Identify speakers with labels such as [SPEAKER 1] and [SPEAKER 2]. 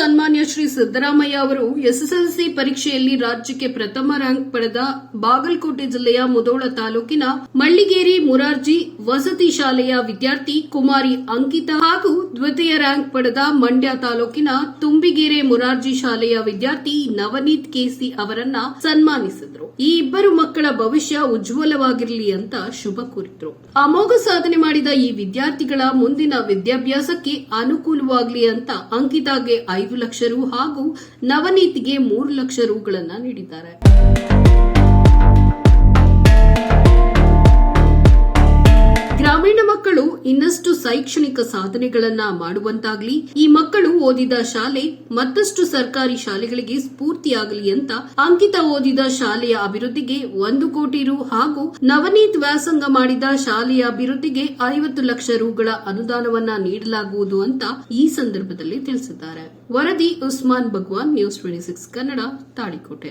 [SPEAKER 1] ಸನ್ಮಾನ್ಯ ಶ್ರೀ ಸಿದ್ದರಾಮಯ್ಯ ಅವರು ಎಸ್ಎಸ್ಎಲ್ಸಿ ಪರೀಕ್ಷೆಯಲ್ಲಿ ರಾಜ್ಯಕ್ಕೆ ಪ್ರಥಮ ರ್ಯಾಂಕ್ ಪಡೆದ ಬಾಗಲಕೋಟೆ ಜಿಲ್ಲೆಯ ಮುದೋಳ ತಾಲೂಕಿನ ಮಳ್ಳಿಗೇರಿ ಮುರಾರ್ಜಿ ವಸತಿ ಶಾಲೆಯ ವಿದ್ಯಾರ್ಥಿ ಕುಮಾರಿ ಅಂಕಿತಾ ಹಾಗೂ ದ್ವಿತೀಯ ರ್ಯಾಂಕ್ ಪಡೆದ ಮಂಡ್ಯ ತಾಲೂಕಿನ ತುಂಬಿಗೆರೆ ಮುರಾರ್ಜಿ ಶಾಲೆಯ ವಿದ್ಯಾರ್ಥಿ ನವನೀತ್ ಕೇಸಿ ಅವರನ್ನ ಸನ್ಮಾನಿಸಿದ್ರು. ಈ ಇಬ್ಬರು ಮಕ್ಕಳ ಭವಿಷ್ಯ ಉಜ್ವಲವಾಗಿರಲಿ ಅಂತ ಶುಭ ಕೋರಿದ್ರು. ಅಮೋಘ ಸಾಧನೆ ಮಾಡಿದ ಈ ವಿದ್ಯಾರ್ಥಿಗಳ ಮುಂದಿನ ವಿದ್ಯಾಭ್ಯಾಸಕ್ಕೆ ಅನುಕೂಲವಾಗಲಿ ಅಂತ ಅಂಕಿತಾಗೆ ಐದು ಲಕ್ಷ ರು ಹಾಗೂ ನವನೀತಿಗೆ ಮೂರು ಲಕ್ಷ ರುಗಳನ್ನ ನೀಡಿದ್ದಾರೆ. ಇನ್ನಷ್ಟು ಶೈಕ್ಷಣಿಕ ಸಾಧನೆಗಳನ್ನ ಮಾಡುವಂತಾಗ್ಲಿ, ಈ ಮಕ್ಕಳು ಓದಿದ ಶಾಲೆ ಮತ್ತಷ್ಟು ಸರ್ಕಾರಿ ಶಾಲೆಗಳಿಗೆ ಸ್ಫೂರ್ತಿಯಾಗಲಿ ಅಂತ ಅಂಕಿತ ಓದಿದ ಶಾಲೆಯ ಅಭಿವೃದ್ಧಿಗೆ ಒಂದು ಕೋಟಿ ರು ಹಾಗೂ ನವನೀತ್ ವ್ಯಾಸಂಗ ಮಾಡಿದ ಶಾಲೆಯ ಅಭಿವೃದ್ಧಿಗೆ ಐವತ್ತು ಲಕ್ಷ ರುಗಳ ಅನುದಾನವನ್ನ ನೀಡಲಾಗುವುದು ಅಂತ ಈ ಸಂದರ್ಭದಲ್ಲಿ ತಿಳಿಸಿದ್ದಾರೆ. ವರದಿ Usman Bhagwan, news twenty six Kannada, Talikote.